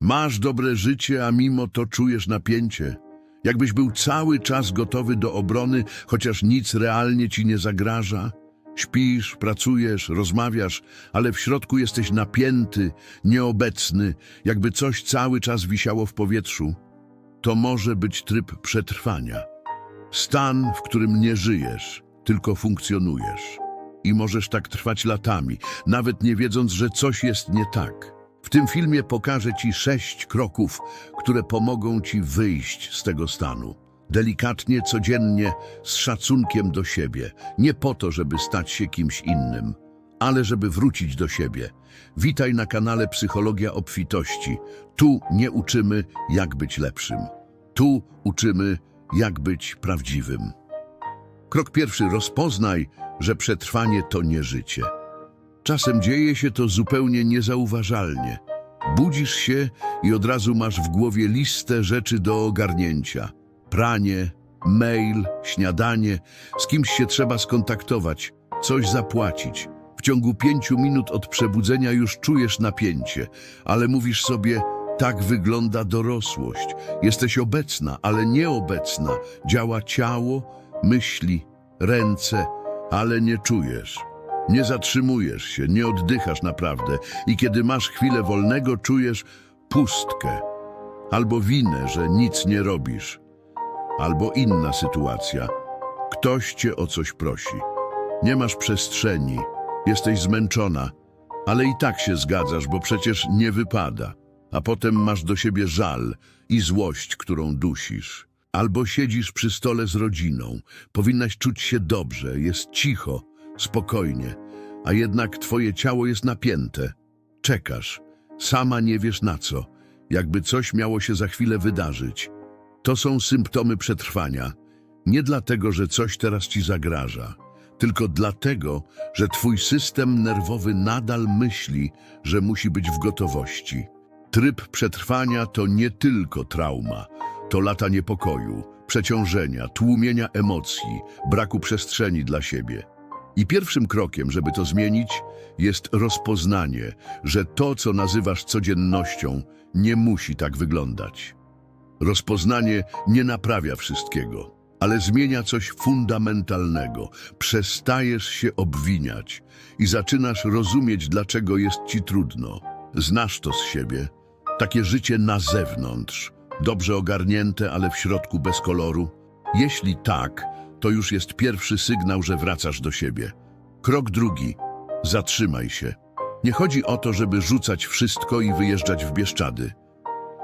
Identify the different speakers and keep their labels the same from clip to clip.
Speaker 1: Masz dobre życie, a mimo to czujesz napięcie. Jakbyś był cały czas gotowy do obrony, chociaż nic realnie ci nie zagraża. Śpisz, pracujesz, rozmawiasz, ale w środku jesteś napięty, nieobecny, jakby coś cały czas wisiało w powietrzu. To może być tryb przetrwania. Stan, w którym nie żyjesz, tylko funkcjonujesz. I możesz tak trwać latami, nawet nie wiedząc, że coś jest nie tak. W tym filmie pokażę Ci sześć kroków, które pomogą Ci wyjść z tego stanu. Delikatnie, codziennie, z szacunkiem do siebie. Nie po to, żeby stać się kimś innym, ale żeby wrócić do siebie. Witaj na kanale Psychologia Obfitości. Tu nie uczymy, jak być lepszym. Tu uczymy, jak być prawdziwym. Krok pierwszy. Rozpoznaj, że przetrwanie to nie życie. Czasem dzieje się to zupełnie niezauważalnie. Budzisz się i od razu masz w głowie listę rzeczy do ogarnięcia. Pranie, mail, śniadanie, z kimś się trzeba skontaktować, coś zapłacić. W ciągu pięciu minut od przebudzenia już czujesz napięcie, ale mówisz sobie, tak wygląda dorosłość. Jesteś obecna, ale nieobecna. Działa ciało, myśli, ręce, ale nie czujesz. Nie zatrzymujesz się, nie oddychasz naprawdę i kiedy masz chwilę wolnego, czujesz pustkę albo winę, że nic nie robisz, albo inna sytuacja. Ktoś cię o coś prosi. Nie masz przestrzeni, jesteś zmęczona, ale i tak się zgadzasz, bo przecież nie wypada. A potem masz do siebie żal i złość, którą dusisz. Albo siedzisz przy stole z rodziną, powinnaś czuć się dobrze, jest cicho, spokojnie, a jednak twoje ciało jest napięte. Czekasz, sama nie wiesz na co, jakby coś miało się za chwilę wydarzyć. To są symptomy przetrwania. Nie dlatego, że coś teraz ci zagraża, tylko dlatego, że twój system nerwowy nadal myśli, że musi być w gotowości. Tryb przetrwania to nie tylko trauma, to lata niepokoju, przeciążenia, tłumienia emocji, braku przestrzeni dla siebie. I pierwszym krokiem, żeby to zmienić, jest rozpoznanie, że to, co nazywasz codziennością, nie musi tak wyglądać. Rozpoznanie nie naprawia wszystkiego, ale zmienia coś fundamentalnego. Przestajesz się obwiniać i zaczynasz rozumieć, dlaczego jest ci trudno. Znasz to z siebie. Takie życie na zewnątrz, dobrze ogarnięte, ale w środku bez koloru. Jeśli tak, to już jest pierwszy sygnał, że wracasz do siebie. Krok drugi. Zatrzymaj się. Nie chodzi o to, żeby rzucać wszystko i wyjeżdżać w Bieszczady.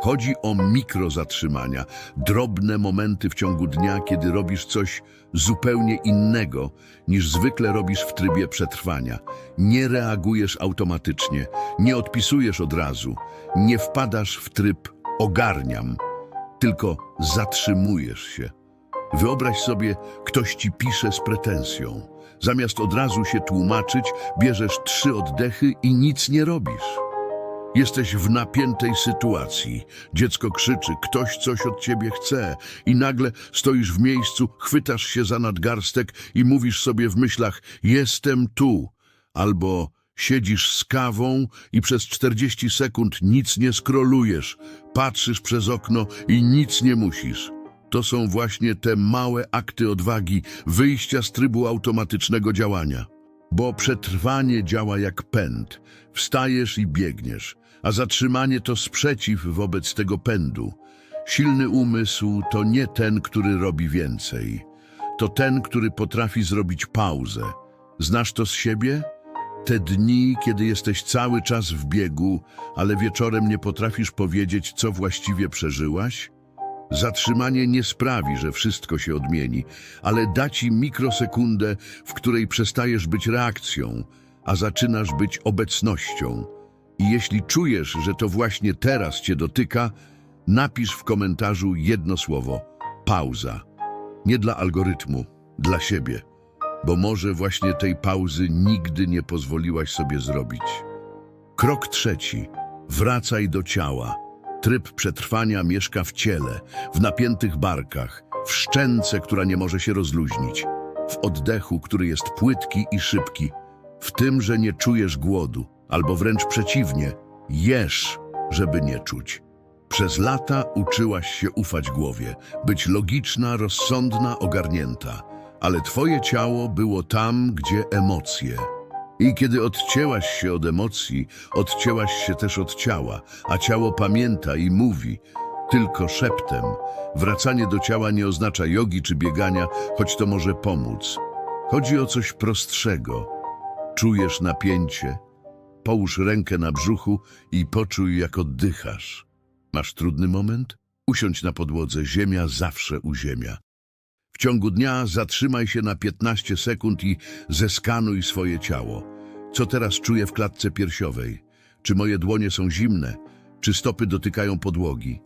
Speaker 1: Chodzi o mikrozatrzymania, drobne momenty w ciągu dnia, kiedy robisz coś zupełnie innego niż zwykle robisz w trybie przetrwania. Nie reagujesz automatycznie, nie odpisujesz od razu, nie wpadasz w tryb ogarniam, tylko zatrzymujesz się. Wyobraź sobie, ktoś ci pisze z pretensją. Zamiast od razu się tłumaczyć, bierzesz trzy oddechy i nic nie robisz. Jesteś w napiętej sytuacji. Dziecko krzyczy, ktoś coś od ciebie chce i nagle stoisz w miejscu, chwytasz się za nadgarstek i mówisz sobie w myślach jestem tu. Albo siedzisz z kawą i przez 40 sekund nic nie skrolujesz, patrzysz przez okno i nic nie musisz. To są właśnie te małe akty odwagi, wyjścia z trybu automatycznego działania. Bo przetrwanie działa jak pęd. Wstajesz i biegniesz, a zatrzymanie to sprzeciw wobec tego pędu. Silny umysł to nie ten, który robi więcej. To ten, który potrafi zrobić pauzę. Znasz to z siebie? Te dni, kiedy jesteś cały czas w biegu, ale wieczorem nie potrafisz powiedzieć, co właściwie przeżyłaś? Zatrzymanie nie sprawi, że wszystko się odmieni, ale da ci mikrosekundę, w której przestajesz być reakcją, a zaczynasz być obecnością. I jeśli czujesz, że to właśnie teraz cię dotyka, napisz w komentarzu jedno słowo pauza. Nie dla algorytmu, dla siebie, bo może właśnie tej pauzy nigdy nie pozwoliłaś sobie zrobić. Krok trzeci. Wracaj do ciała. Tryb przetrwania mieszka w ciele, w napiętych barkach, w szczęce, która nie może się rozluźnić, w oddechu, który jest płytki i szybki, w tym, że nie czujesz głodu, albo wręcz przeciwnie, jesz, żeby nie czuć. Przez lata uczyłaś się ufać głowie, być logiczna, rozsądna, ogarnięta, ale twoje ciało było tam, gdzie emocje. I kiedy odcięłaś się od emocji, odcięłaś się też od ciała, a ciało pamięta i mówi, tylko szeptem. Wracanie do ciała nie oznacza jogi czy biegania, choć to może pomóc. Chodzi o coś prostszego. Czujesz napięcie? Połóż rękę na brzuchu i poczuj, jak oddychasz. Masz trudny moment? Usiądź na podłodze, ziemia zawsze uziemia. W ciągu dnia zatrzymaj się na 15 sekund i zeskanuj swoje ciało. Co teraz czuję w klatce piersiowej? Czy moje dłonie są zimne? Czy stopy dotykają podłogi?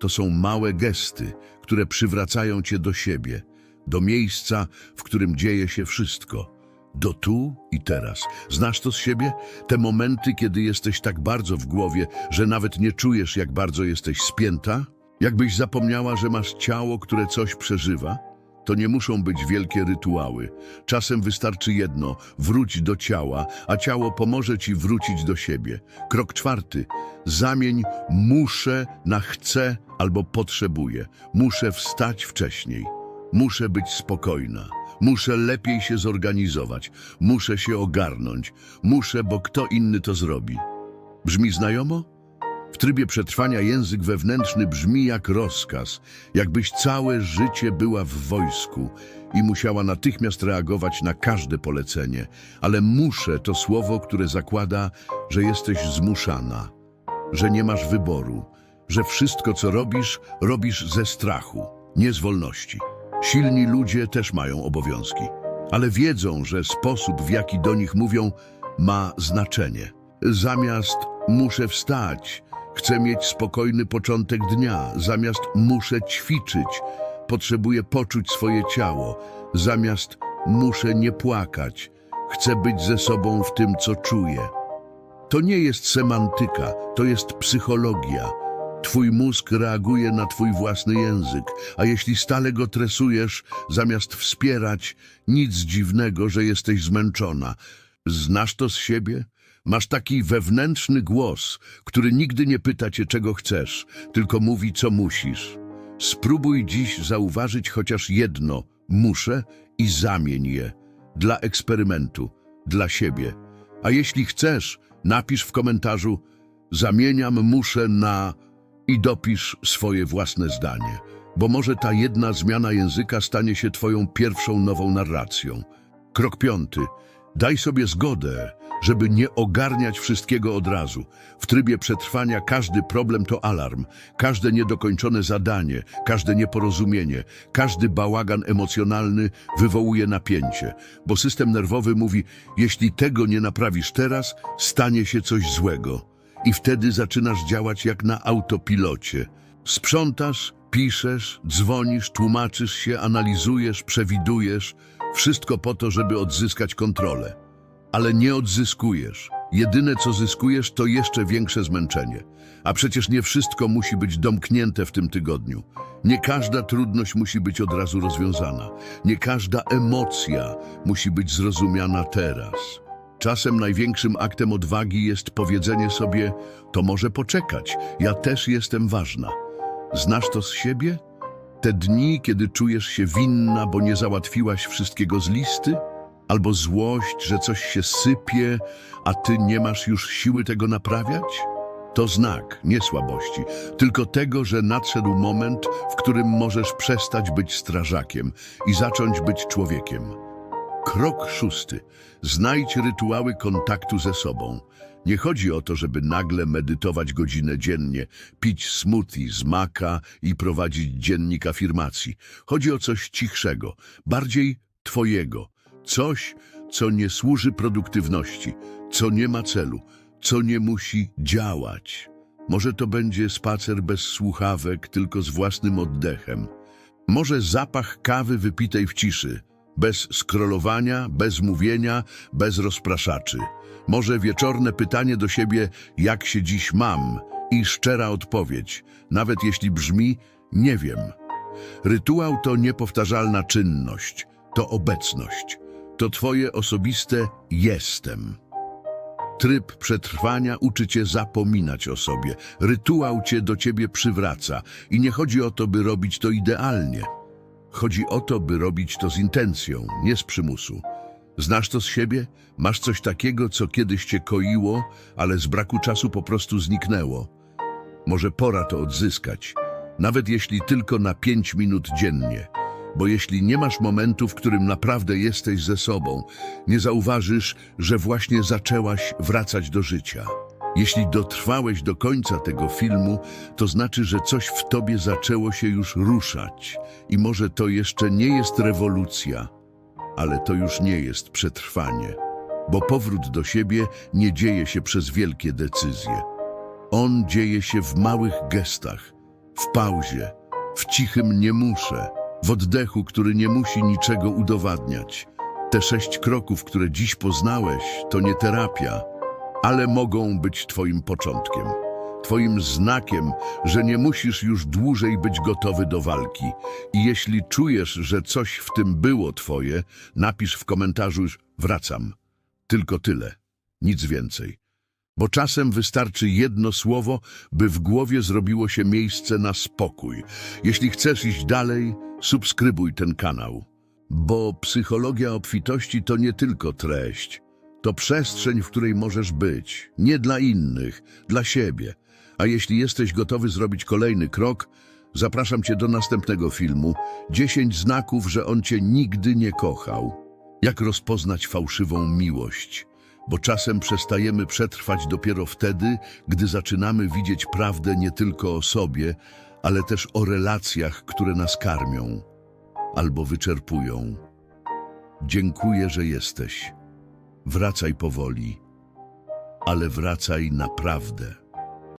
Speaker 1: To są małe gesty, które przywracają cię do siebie, do miejsca, w którym dzieje się wszystko. Do tu i teraz. Znasz to z siebie? Te momenty, kiedy jesteś tak bardzo w głowie, że nawet nie czujesz, jak bardzo jesteś spięta? Jakbyś zapomniała, że masz ciało, które coś przeżywa? To nie muszą być wielkie rytuały. Czasem wystarczy jedno wróć do ciała, a ciało pomoże ci wrócić do siebie. Krok czwarty zamień muszę na chcę albo potrzebuję. Muszę wstać wcześniej. Muszę być spokojna. Muszę lepiej się zorganizować. Muszę się ogarnąć. Muszę, bo kto inny to zrobi. Brzmi znajomo? W trybie przetrwania język wewnętrzny brzmi jak rozkaz, jakbyś całe życie była w wojsku i musiała natychmiast reagować na każde polecenie. Ale muszę to słowo, które zakłada, że jesteś zmuszana, że nie masz wyboru, że wszystko, co robisz, robisz ze strachu, nie z wolności. Silni ludzie też mają obowiązki, ale wiedzą, że sposób, w jaki do nich mówią, ma znaczenie. Zamiast muszę wstać, chcę mieć spokojny początek dnia, zamiast muszę ćwiczyć, potrzebuję poczuć swoje ciało, zamiast muszę nie płakać, chcę być ze sobą w tym, co czuję. To nie jest semantyka, to jest psychologia. Twój mózg reaguje na twój własny język, a jeśli stale go tresujesz, zamiast wspierać, nic dziwnego, że jesteś zmęczona. Znasz to z siebie? Masz taki wewnętrzny głos, który nigdy nie pyta cię, czego chcesz, tylko mówi, co musisz. Spróbuj dziś zauważyć chociaż jedno muszę i zamień je dla eksperymentu, dla siebie. A jeśli chcesz, napisz w komentarzu zamieniam muszę na i dopisz swoje własne zdanie, bo może ta jedna zmiana języka stanie się twoją pierwszą nową narracją. Krok piąty. Daj sobie zgodę, żeby nie ogarniać wszystkiego od razu. W trybie przetrwania każdy problem to alarm, każde niedokończone zadanie, każde nieporozumienie, każdy bałagan emocjonalny wywołuje napięcie, bo system nerwowy mówi, jeśli tego nie naprawisz teraz, stanie się coś złego. I wtedy zaczynasz działać jak na autopilocie. Sprzątasz, piszesz, dzwonisz, tłumaczysz się, analizujesz, przewidujesz. Wszystko po to, żeby odzyskać kontrolę. Ale nie odzyskujesz. Jedyne, co zyskujesz, to jeszcze większe zmęczenie. A przecież nie wszystko musi być domknięte w tym tygodniu. Nie każda trudność musi być od razu rozwiązana. Nie każda emocja musi być zrozumiana teraz. Czasem największym aktem odwagi jest powiedzenie sobie: To może poczekać, ja też jestem ważna. Znasz to z siebie? Te dni, kiedy czujesz się winna, bo nie załatwiłaś wszystkiego z listy? Albo złość, że coś się sypie, a ty nie masz już siły tego naprawiać? To znak nie słabości, tylko tego, że nadszedł moment, w którym możesz przestać być strażakiem i zacząć być człowiekiem. Krok szósty. Znajdź rytuały kontaktu ze sobą. Nie chodzi o to, żeby nagle medytować godzinę dziennie, pić smoothie z maka i prowadzić dziennik afirmacji. Chodzi o coś cichszego, bardziej twojego. Coś, co nie służy produktywności, co nie ma celu, co nie musi działać. Może to będzie spacer bez słuchawek, tylko z własnym oddechem. Może zapach kawy wypitej w ciszy, bez skrolowania, bez mówienia, bez rozpraszaczy. Może wieczorne pytanie do siebie, jak się dziś mam i szczera odpowiedź, nawet jeśli brzmi nie wiem. Rytuał to niepowtarzalna czynność, to obecność, to twoje osobiste jestem. Tryb przetrwania uczy cię zapominać o sobie. Rytuał cię do ciebie przywraca. I nie chodzi o to, by robić to idealnie. Chodzi o to, by robić to z intencją, nie z przymusu. Znasz to z siebie? Masz coś takiego, co kiedyś cię koiło, ale z braku czasu po prostu zniknęło. Może pora to odzyskać, nawet jeśli tylko na pięć minut dziennie. Bo jeśli nie masz momentu, w którym naprawdę jesteś ze sobą, nie zauważysz, że właśnie zaczęłaś wracać do życia. Jeśli dotrwałeś do końca tego filmu, to znaczy, że coś w tobie zaczęło się już ruszać. I może to jeszcze nie jest rewolucja, ale to już nie jest przetrwanie. Bo powrót do siebie nie dzieje się przez wielkie decyzje. On dzieje się w małych gestach, w pauzie, w cichym nie muszę, w oddechu, który nie musi niczego udowadniać. Te sześć kroków, które dziś poznałeś, to nie terapia, ale mogą być Twoim początkiem. Twoim znakiem, że nie musisz już dłużej być gotowy do walki. I jeśli czujesz, że coś w tym było Twoje, napisz w komentarzu wracam. Tylko tyle, nic więcej. Bo czasem wystarczy jedno słowo, by w głowie zrobiło się miejsce na spokój. Jeśli chcesz iść dalej, subskrybuj ten kanał. Bo psychologia obfitości to nie tylko treść. To przestrzeń, w której możesz być. Nie dla innych, dla siebie. A jeśli jesteś gotowy zrobić kolejny krok, zapraszam Cię do następnego filmu 10 znaków, że On Cię nigdy nie kochał. Jak rozpoznać fałszywą miłość? Bo czasem przestajemy przetrwać dopiero wtedy, gdy zaczynamy widzieć prawdę nie tylko o sobie, ale też o relacjach, które nas karmią albo wyczerpują. Dziękuję, że jesteś. Wracaj powoli, ale wracaj naprawdę.